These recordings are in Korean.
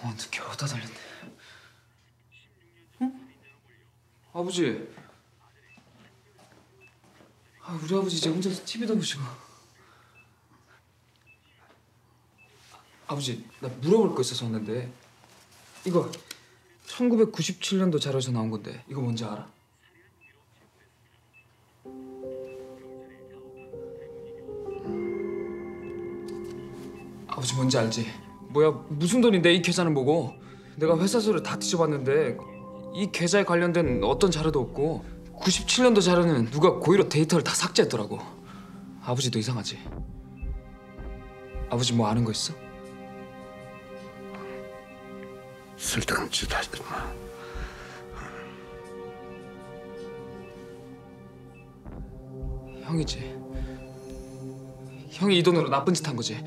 병원도 겨우 다 달렸네. 응? 아버지. 아, 우리 아버지 이제 혼자서 TV도 보시고. 아버지, 나 물어볼 거 있어서 왔는데 이거 1997년도 자료에서 나온 건데 이거 뭔지 알아? 아버지 뭔지 알지? 뭐야 무슨 돈인데 이 계좌는 뭐고? 내가 회사 서를 다 뒤져봤는데 이 계좌에 관련된 어떤 자료도 없고 97년도 자료는 누가 고의로 데이터를 다 삭제했더라고. 아버지도 이상하지? 아버지 뭐 아는 거 있어? 쓸데없는 짓 하지 마. 형이지. 형이 이 돈으로 나쁜 짓 한 거지.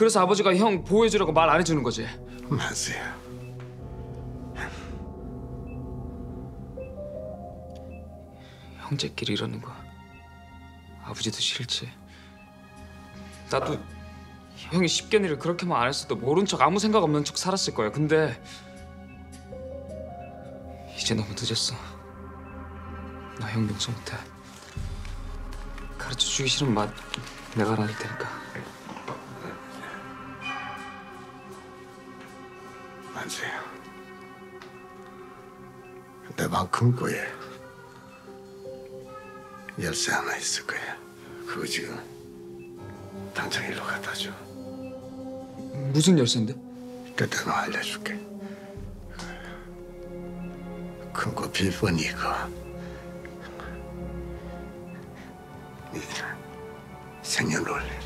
그래서 아버지가 형 보호해주라고 말 안 해주는 거지. 만수야. 형제끼리 이러는 거 아버지도 싫지. 나도 형이 십견이를 그렇게만 안 했어도 모른 척 아무 생각 없는 척 살았을 거야. 근데 이제 너무 늦었어. 나 형 용서 못해. 가르쳐 주기 싫은 맛 내가 알아낼 테니까. 만수야. 내방 금고에 열쇠 하나 있을 거야. 그거 지금 당장 일로 갖다 줘. 무슨 열쇠인데? 그때는 알려줄게. 큰거 비번이 이거. 네 생년월 알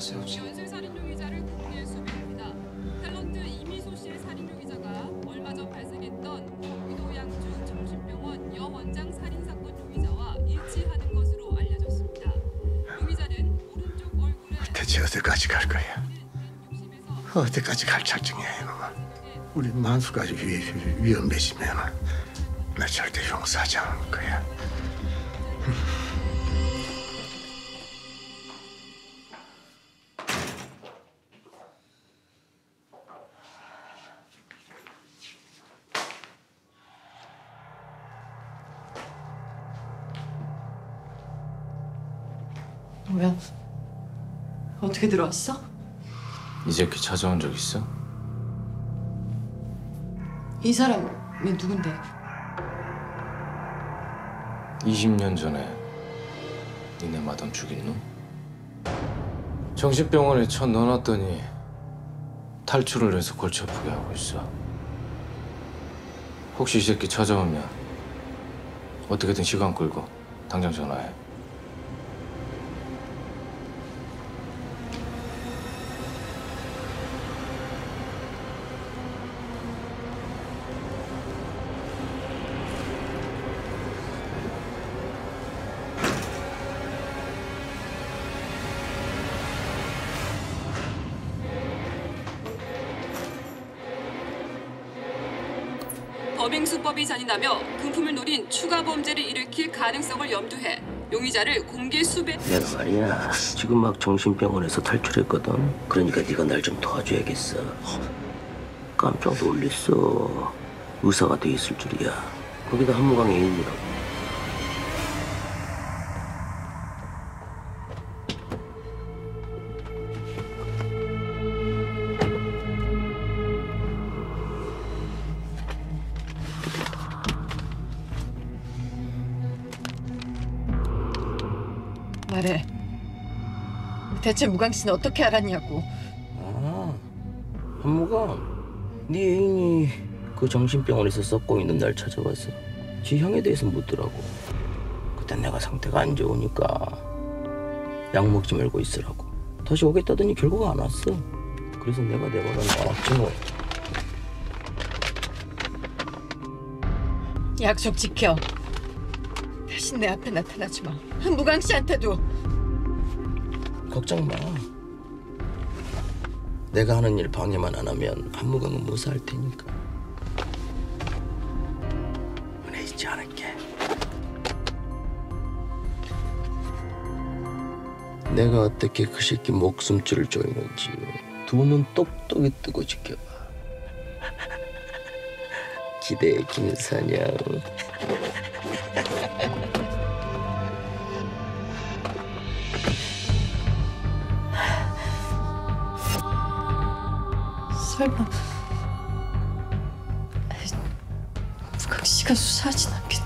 아버지. 연쇄 살인 용의자를 국내에 수배합니다. 탤런트 이미소 씨의 살인 용의자가 얼마 전 발생했던 경기도 양주 정신병원 여 원장 살인 사건 용의자와 일치하는 것으로 알려졌습니다. 용의자는 오른쪽 얼굴에 대체 어디까지 갈 거야? 60에서 어디까지 갈 작정이야 이거? 우리 만수까지 위, 위험해지면 나 절대 용서하지 않을 거야. 뭐야? 어떻게 들어왔어? 이 새끼 찾아온 적 있어? 이 사람이 누군데? 20년 전에 니네 마담 죽인 놈? 정신병원에 쳐 넣어놨더니 탈출을 해서 골치 아프게 하고 있어. 혹시 이 새끼 찾아오면 어떻게든 시간 끌고 당장 전화해. 범행 수법이 잔인하며 금품을 노린 추가 범죄를 일으킬 가능성을 염두해 용의자를 공개 수배 내가 말이야. 지금 막 정신병원에서 탈출했거든. 그러니까 네가 날 좀 도와줘야겠어. 깜짝 놀랬어. 의사가 돼 있을 줄이야. 거기다 한무강 애인이라고 말해. 대체 무강 씨는 어떻게 알았냐고. 아 한무강 네 애인이 그 정신병원에서 썩고 있는 날 찾아와서 지 형에 대해서 묻더라고 그땐 내가 상태가 안 좋으니까 약 먹지 말고 있으라고 다시 오겠다더니 결국 안 왔어 그래서 내가 내 말은 나왔지 뭐 약속 지켜. 다시 내 앞에 나타나지 마. 무강 씨한테도. 걱정 마. 내가 하는 일 방해만 안 하면 한무강은 무사할 테니까. 은혜 잊지 않을게. 내가 어떻게 그 새끼 목숨줄을 조이는지 두 눈 똑똑히 뜨고 지켜봐. 기대해 김사냥. 설마 그럼 시간 수사하진 않겠지?